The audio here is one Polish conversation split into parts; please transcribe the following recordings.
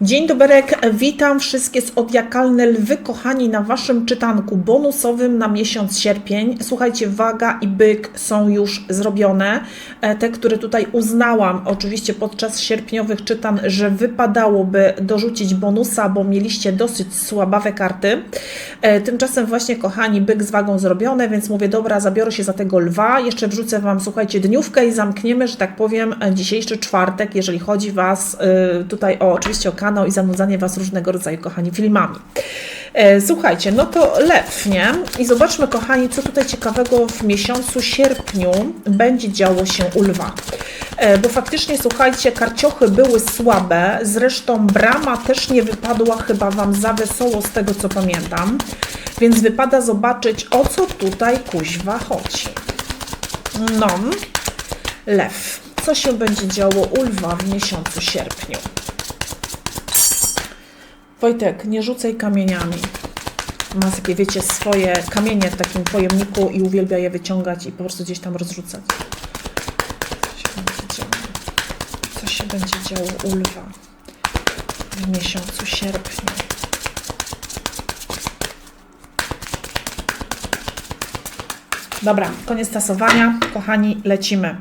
Dzień doberek, witam wszystkie zodiakalne lwy, kochani, na Waszym czytanku bonusowym na miesiąc sierpień. Słuchajcie, waga i byk są już zrobione. E, Te, które tutaj uznałam, oczywiście podczas sierpniowych czytan, że wypadałoby dorzucić bonusa, bo mieliście dosyć słabawe karty. E, Tymczasem właśnie, kochani, byk z wagą zrobione, więc mówię, dobra, zabiorę się za tego lwa. Jeszcze wrzucę Wam, słuchajcie, dniówkę i zamkniemy, że tak powiem, dzisiejszy czwartek, jeżeli chodzi Was e, tutaj o oczywiście o kanał i zanudzanie Was różnego rodzaju, kochani, filmami. E, Słuchajcie, no to lew, nie? I zobaczmy, kochani, co tutaj ciekawego w miesiącu sierpniu będzie działo się u lwa. E, Bo faktycznie, słuchajcie, karciochy były słabe, zresztą brama też nie wypadła chyba Wam za wesoło z tego, co pamiętam, więc wypada zobaczyć, o co tutaj kuźwa chodzi. No, lew. Co się będzie działo u lwa w miesiącu sierpniu? Wojtek, nie rzucaj kamieniami. Ma takie, wiecie, swoje kamienie w takim pojemniku i uwielbia je wyciągać i po prostu gdzieś tam rozrzucać. Co się będzie działo? Co u lwa w miesiącu sierpniu? Dobra, koniec tasowania. Kochani, lecimy.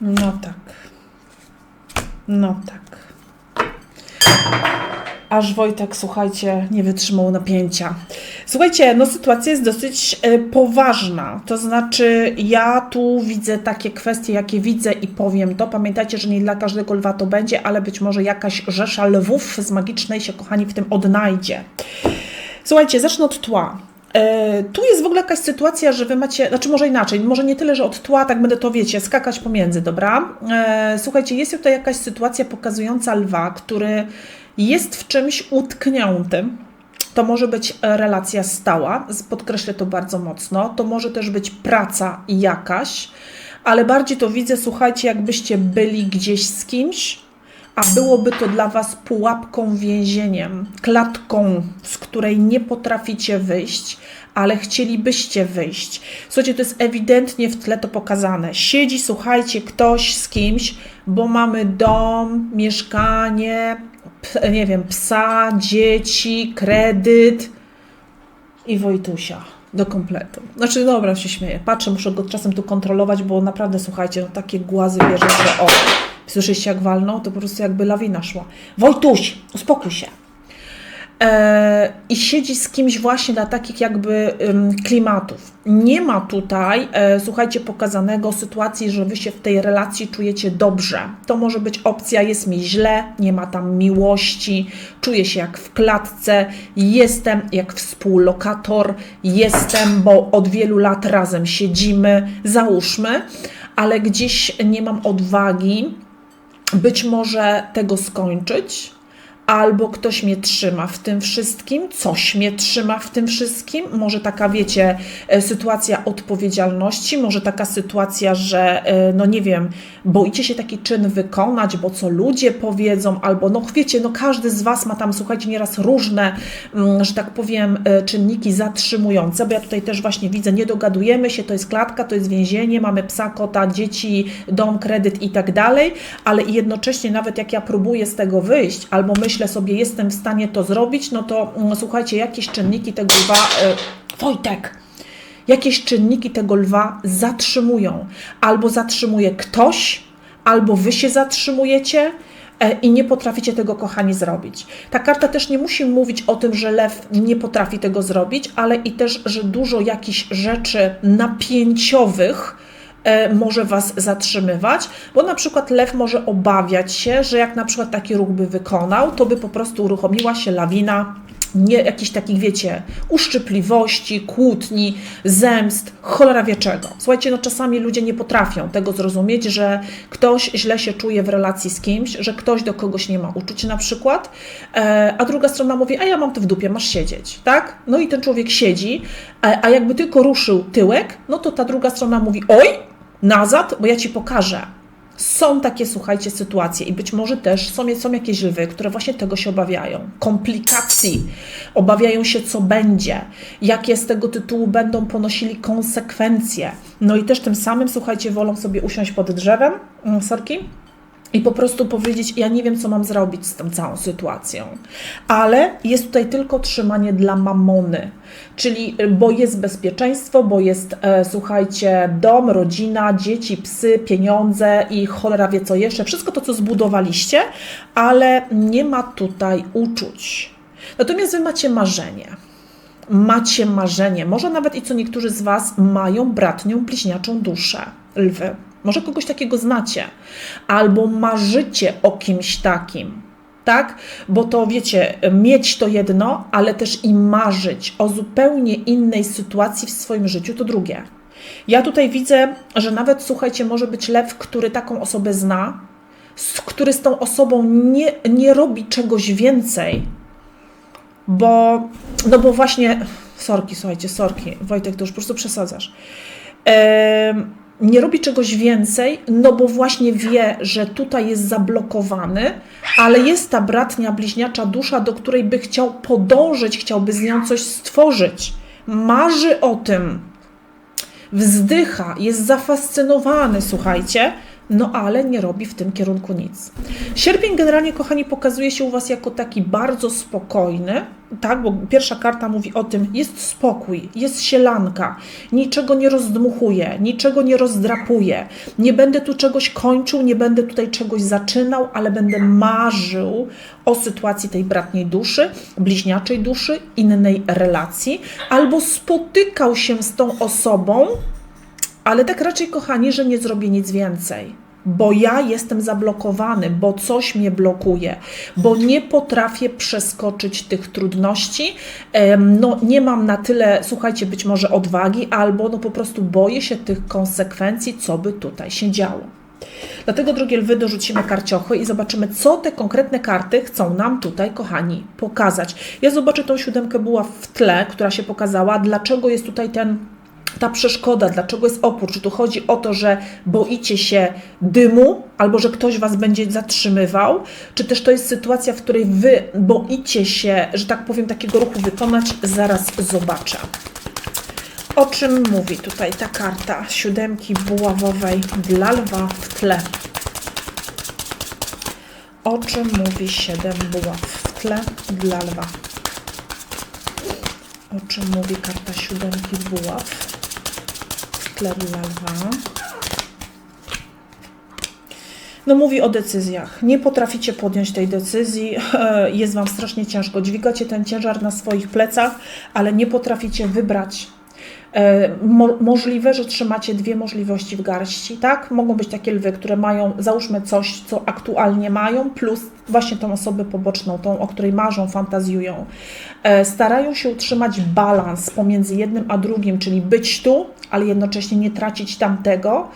No tak. No tak. Aż Wojtek, słuchajcie, nie wytrzymał napięcia. Słuchajcie, no sytuacja jest dosyć e, poważna. To znaczy, ja tu widzę takie kwestie, jakie widzę i powiem to. Pamiętajcie, że nie dla każdego lwa to będzie, ale być może jakaś rzesza lwów z magicznej się, kochani, w tym odnajdzie. Słuchajcie, zacznę od tła. E, Tu jest w ogóle jakaś sytuacja, że wy macie, znaczy może inaczej, może nie tyle, że od tła, tak będę to wiecie, skakać pomiędzy, dobra? E, Słuchajcie, jest tutaj jakaś sytuacja pokazująca lwa, który jest w czymś utkniętym. To może być relacja stała, podkreślę to bardzo mocno. To może też być praca jakaś, ale bardziej to widzę, słuchajcie, jakbyście byli gdzieś z kimś, a byłoby to dla Was pułapką, więzieniem, klatką, z której nie potraficie wyjść, ale chcielibyście wyjść. Słuchajcie, to jest ewidentnie w tle to pokazane. Siedzi, słuchajcie, ktoś z kimś, bo mamy dom, mieszkanie, nie wiem, psa, dzieci, kredyt i Wojtusia do kompletu. Znaczy, dobra, się śmieję. Patrzę, muszę go czasem tu kontrolować, bo naprawdę, słuchajcie, no takie głazy bierze, że o, słyszycie jak walną, to po prostu jakby lawina szła. Wojtuś, uspokój się. E, I siedzi z kimś właśnie dla takich jakby klimatów. Nie ma tutaj, e, słuchajcie, pokazanego sytuacji, że wy się w tej relacji czujecie dobrze. To może być opcja, jest mi źle, nie ma tam miłości, czuję się jak w klatce, jestem jak współlokator, jestem, bo od wielu lat razem siedzimy, załóżmy, ale gdzieś nie mam odwagi być może tego skończyć, albo ktoś mnie trzyma w tym wszystkim, coś mnie trzyma w tym wszystkim. Może taka, wiecie, e, sytuacja odpowiedzialności, może taka sytuacja, że, e, no nie wiem, boicie się taki czyn wykonać, bo co ludzie powiedzą, albo no wiecie, no każdy z Was ma tam, słuchajcie, nieraz różne, mm, że tak powiem, e, czynniki zatrzymujące, bo ja tutaj też właśnie widzę, nie dogadujemy się, to jest klatka, to jest więzienie, mamy psa, kota, dzieci, dom, kredyt i tak dalej, ale jednocześnie nawet jak ja próbuję z tego wyjść, albo myślę sobie, jestem w stanie to zrobić, no to mm, słuchajcie, jakieś czynniki tego lwa, e, Wojtek, jakieś czynniki tego lwa zatrzymują. Albo zatrzymuje ktoś, albo wy się zatrzymujecie e, i nie potraficie tego, kochani, zrobić. Ta karta też nie musi mówić o tym, że lew nie potrafi tego zrobić, ale i też, że dużo jakichś rzeczy napięciowych może Was zatrzymywać, bo na przykład lew może obawiać się, że jak na przykład taki ruch by wykonał, to by po prostu uruchomiła się lawina nie jakichś takich, wiecie, uszczypliwości, kłótni, zemst, cholera wie czego. Słuchajcie, no czasami ludzie nie potrafią tego zrozumieć, że ktoś źle się czuje w relacji z kimś, że ktoś do kogoś nie ma uczuć na przykład, e, a druga strona mówi, a ja mam to w dupie, masz siedzieć, tak? No i ten człowiek siedzi, a, a jakby tylko ruszył tyłek, no to ta druga strona mówi, oj, nazad, bo ja ci pokażę. Są takie, słuchajcie, sytuacje i być może też są, są jakieś lwy, które właśnie tego się obawiają. Komplikacji, obawiają się, co będzie, jakie z tego tytułu będą ponosili konsekwencje. No i też tym samym, słuchajcie, wolą sobie usiąść pod drzewem, mm, sorki, i po prostu powiedzieć: Ja nie wiem, co mam zrobić z tą całą sytuacją. Ale jest tutaj tylko trzymanie dla mamony, czyli bo jest bezpieczeństwo, bo jest, e, słuchajcie, dom, rodzina, dzieci, psy, pieniądze i cholera wie co jeszcze, wszystko to, co zbudowaliście, ale nie ma tutaj uczuć. Natomiast wy macie marzenie. Macie marzenie, może nawet i co niektórzy z Was mają bratnią, bliźniaczą duszę, lwy. Może kogoś takiego znacie, albo marzycie o kimś takim, tak? Bo to wiecie, mieć to jedno, ale też i marzyć o zupełnie innej sytuacji w swoim życiu to drugie. Ja tutaj widzę, że nawet słuchajcie, może być lew, który taką osobę zna, który z tą osobą nie, nie robi czegoś więcej, bo, no bo właśnie, sorki, słuchajcie, sorki, Wojtek, to już po prostu przesadzasz. Eee, nie robi czegoś więcej, no bo właśnie wie, że tutaj jest zablokowany, ale jest ta bratnia, bliźniacza dusza, do której by chciał podążyć, chciałby z nią coś stworzyć. Marzy o tym, wzdycha, jest zafascynowany, słuchajcie, no ale nie robi w tym kierunku nic. Sierpień generalnie, kochani, pokazuje się u Was jako taki bardzo spokojny, tak, bo pierwsza karta mówi o tym, jest spokój, jest sielanka, niczego nie rozdmuchuje, niczego nie rozdrapuje, nie będę tu czegoś kończył, nie będę tutaj czegoś zaczynał, ale będę marzył o sytuacji tej bratniej duszy, bliźniaczej duszy, innej relacji, albo spotykał się z tą osobą, ale tak raczej, kochani, że nie zrobię nic więcej. Bo ja jestem zablokowany, bo coś mnie blokuje, bo nie potrafię przeskoczyć tych trudności. No, nie mam na tyle, słuchajcie, być może odwagi, albo no po prostu boję się tych konsekwencji, co by tutaj się działo. Dlatego, drogie lwy, dorzucimy karciochy i zobaczymy, co te konkretne karty chcą nam tutaj, kochani, pokazać. Ja zobaczę tą siódemkę była w tle, która się pokazała, dlaczego jest tutaj ten ta przeszkoda, dlaczego jest opór? Czy tu chodzi o to, że boicie się dymu, albo że ktoś was będzie zatrzymywał, czy też to jest sytuacja, w której wy boicie się, że tak powiem, takiego ruchu wykonać? Zaraz zobaczę. O czym mówi tutaj ta karta siódemki buławowej dla lwa w tle? O czym mówi siedem buław w tle dla lwa? O czym mówi karta siódemki buław? No mówi o decyzjach. Nie potraficie podjąć tej decyzji, jest Wam strasznie ciężko. Dźwigacie ten ciężar na swoich plecach, ale nie potraficie wybrać mo możliwe, że trzymacie dwie możliwości w garści, tak? Mogą być takie lwy, które mają, załóżmy coś, co aktualnie mają, plus właśnie tą osobę poboczną, tą, o której marzą, fantazjują. E, starają się utrzymać balans pomiędzy jednym a drugim, czyli być tu, ale jednocześnie nie tracić tamtego,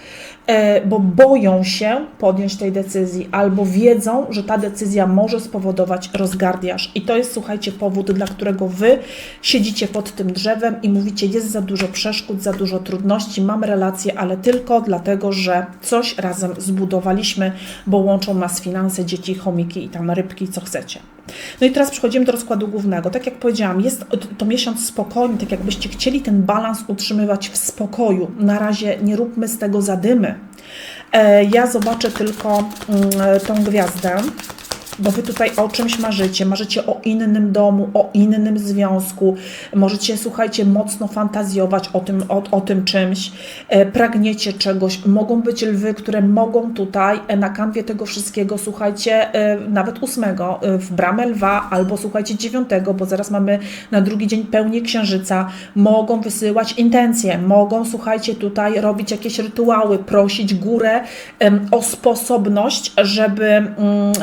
e, bo boją się podjąć tej decyzji, albo wiedzą, że ta decyzja może spowodować rozgardiaż. I to jest, słuchajcie, powód, dla którego wy siedzicie pod tym drzewem i mówicie, jest za dużo przeszkód, za dużo trudności, mam relacje, ale tylko dlatego, że coś razem zbudowaliśmy, bo łączą nas finanse, dzieci, chomiki i tam rybki, co chcecie. No i teraz przechodzimy do rozkładu głównego. Tak jak powiedziałam, jest to miesiąc spokojny, tak jakbyście chcieli ten balans utrzymywać w spokoju. Na razie nie róbmy z tego zadymy. E, ja zobaczę tylko mm, tą gwiazdę bo wy tutaj o czymś marzycie, marzycie o innym domu, o innym związku, możecie, słuchajcie, mocno fantazjować o tym, o, o tym czymś, e, pragniecie czegoś, mogą być lwy, które mogą tutaj e, na kanwie tego wszystkiego, słuchajcie, e, nawet ósmego, e, w bramę lwa, albo słuchajcie, dziewiątego, bo zaraz mamy na drugi dzień pełnię księżyca, mogą wysyłać intencje, mogą, słuchajcie, tutaj robić jakieś rytuały, prosić górę o sposobność, żeby mm,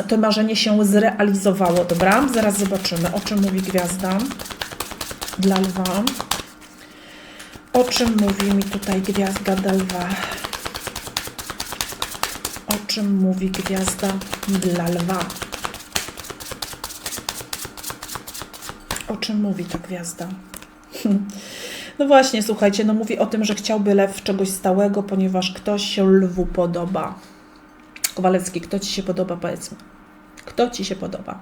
to marzenie się się zrealizowało, dobra? Zaraz zobaczymy, o czym mówi gwiazda dla lwa. O czym mówi mi tutaj gwiazda dla lwa? O czym mówi gwiazda dla lwa? O czym mówi ta gwiazda? No właśnie, słuchajcie, no mówi o tym, że chciałby lew czegoś stałego, ponieważ ktoś się lwu podoba. Kowalecki, kto ci się podoba, powiedzmy. Kto ci się podoba?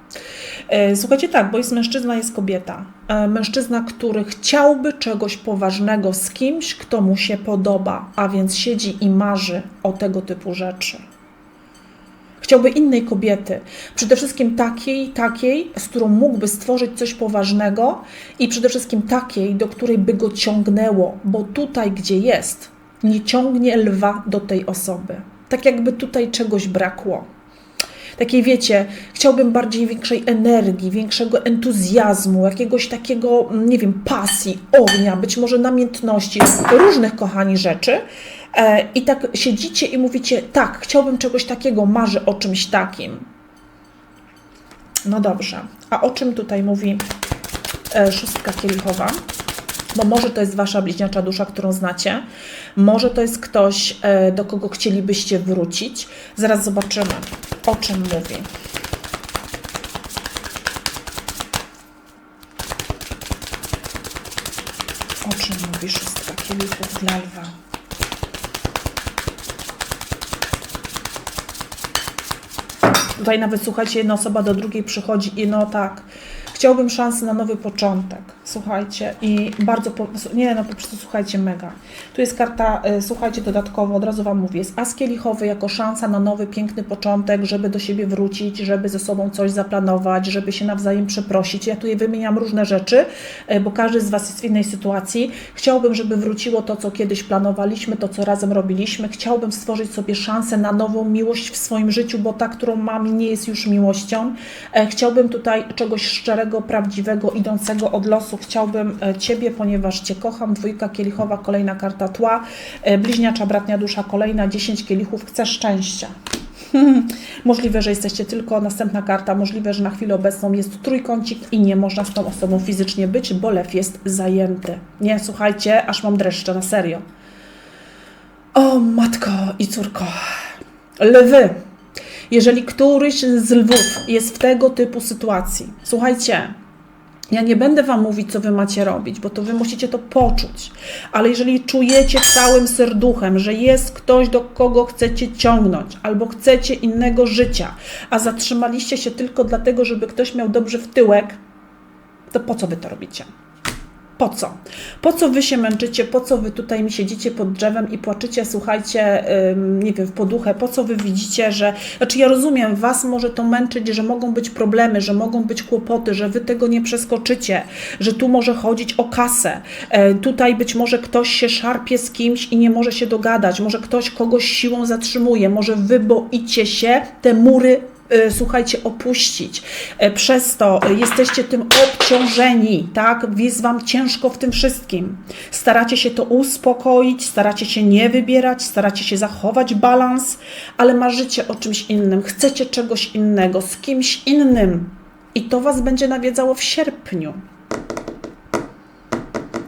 E, Słuchajcie, tak, bo jest mężczyzna, jest kobieta. E, Mężczyzna, który chciałby czegoś poważnego z kimś, kto mu się podoba, a więc siedzi i marzy o tego typu rzeczy. Chciałby innej kobiety, przede wszystkim takiej, takiej, z którą mógłby stworzyć coś poważnego i przede wszystkim takiej, do której by go ciągnęło, bo tutaj, gdzie jest, nie ciągnie lwa do tej osoby. Tak jakby tutaj czegoś brakło. Takiej wiecie, chciałbym bardziej większej energii, większego entuzjazmu, jakiegoś takiego, nie wiem, pasji, ognia, być może namiętności, różnych kochani rzeczy. E, I tak siedzicie i mówicie, tak, chciałbym czegoś takiego, marzę o czymś takim. No dobrze, a o czym tutaj mówi e, szóstka kielichowa? Bo może to jest wasza bliźniacza dusza, którą znacie, może to jest ktoś, e, do kogo chcielibyście wrócić. Zaraz zobaczymy, o czym mówi. O czym mówi szóstka kielichów dla lwa? Tutaj nawet słuchajcie, jedna osoba do drugiej przychodzi i no tak, chciałbym szansy na nowy początek. Słuchajcie, i bardzo, po, nie no po prostu słuchajcie, mega. Tu jest karta, y, słuchajcie, dodatkowo, od razu Wam mówię, jest as kielichowy jako szansa na nowy, piękny początek, żeby do siebie wrócić, żeby ze sobą coś zaplanować, żeby się nawzajem przeprosić. Ja tutaj wymieniam różne rzeczy, y, bo każdy z Was jest w innej sytuacji. Chciałbym, żeby wróciło to, co kiedyś planowaliśmy, to, co razem robiliśmy. Chciałbym stworzyć sobie szansę na nową miłość w swoim życiu, bo ta, którą mam, nie jest już miłością. E, Chciałbym tutaj czegoś szczerego, prawdziwego, idącego od losu. Chciałbym e, Ciebie, ponieważ Cię kocham. Dwójka kielichowa, kolejna karta tła. E, Bliźniacza, bratnia dusza, kolejna. 10 kielichów. Chcę szczęścia. Możliwe, że jesteście tylko, następna karta, możliwe, że na chwilę obecną jest trójkącik i nie można z tą osobą fizycznie być, bo lew jest zajęty. Nie, słuchajcie, aż mam dreszcze, na serio. O matko i córko. Lwy. Jeżeli któryś z lwów jest w tego typu sytuacji, słuchajcie, ja nie będę Wam mówić, co Wy macie robić, bo to Wy musicie to poczuć. Ale jeżeli czujecie całym serduchem, że jest ktoś, do kogo chcecie ciągnąć, albo chcecie innego życia, a zatrzymaliście się tylko dlatego, żeby ktoś miał dobrze w tyłek, to po co Wy to robicie? Po co? Po co wy się męczycie? Po co wy tutaj mi siedzicie pod drzewem i płaczycie, słuchajcie, nie wiem, w poduchę? Po co wy widzicie, że. Znaczy, ja rozumiem, was może to męczyć, że mogą być problemy, że mogą być kłopoty, że wy tego nie przeskoczycie, że tu może chodzić o kasę. E, tutaj być może ktoś się szarpie z kimś i nie może się dogadać, może ktoś kogoś siłą zatrzymuje, może wy boicie się te mury słuchajcie, opuścić. E, Przez to e, jesteście tym obciążeni, tak? Jest Wam ciężko w tym wszystkim. Staracie się to uspokoić, staracie się nie wybierać, staracie się zachować balans, ale marzycie o czymś innym, chcecie czegoś innego, z kimś innym. I to Was będzie nawiedzało w sierpniu.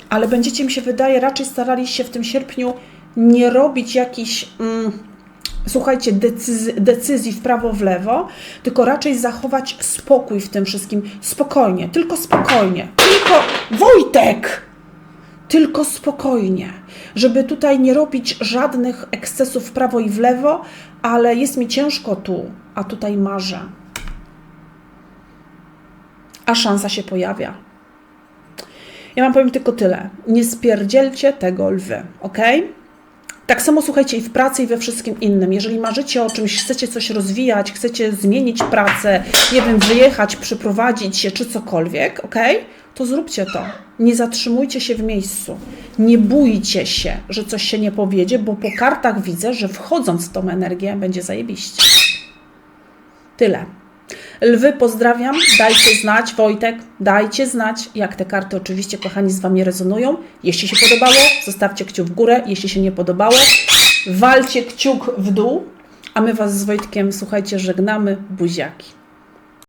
Ale będziecie, mi się wydaje, raczej starali się w tym sierpniu nie robić jakichś. Mm, słuchajcie, decyzji, decyzji w prawo, w lewo, tylko raczej zachować spokój w tym wszystkim. Spokojnie, tylko spokojnie. Tylko Wojtek! Tylko spokojnie, żeby tutaj nie robić żadnych ekscesów w prawo i w lewo, ale jest mi ciężko tu, a tutaj marzę. A szansa się pojawia. Ja wam powiem tylko tyle. Nie spierdzielcie tego lwy, ok? Tak samo słuchajcie i w pracy, i we wszystkim innym. Jeżeli marzycie o czymś, chcecie coś rozwijać, chcecie zmienić pracę, nie wiem, wyjechać, przyprowadzić się, czy cokolwiek, ok? To zróbcie to. Nie zatrzymujcie się w miejscu. Nie bójcie się, że coś się nie powiedzie, bo po kartach widzę, że wchodząc w tą energię będzie zajebiście. Tyle. Lwy pozdrawiam, dajcie znać, Wojtek, dajcie znać, jak te karty oczywiście, kochani, z Wami rezonują. Jeśli się podobało, zostawcie kciuk w górę, jeśli się nie podobało, walcie kciuk w dół, a my Was z Wojtkiem, słuchajcie, żegnamy, buziaki.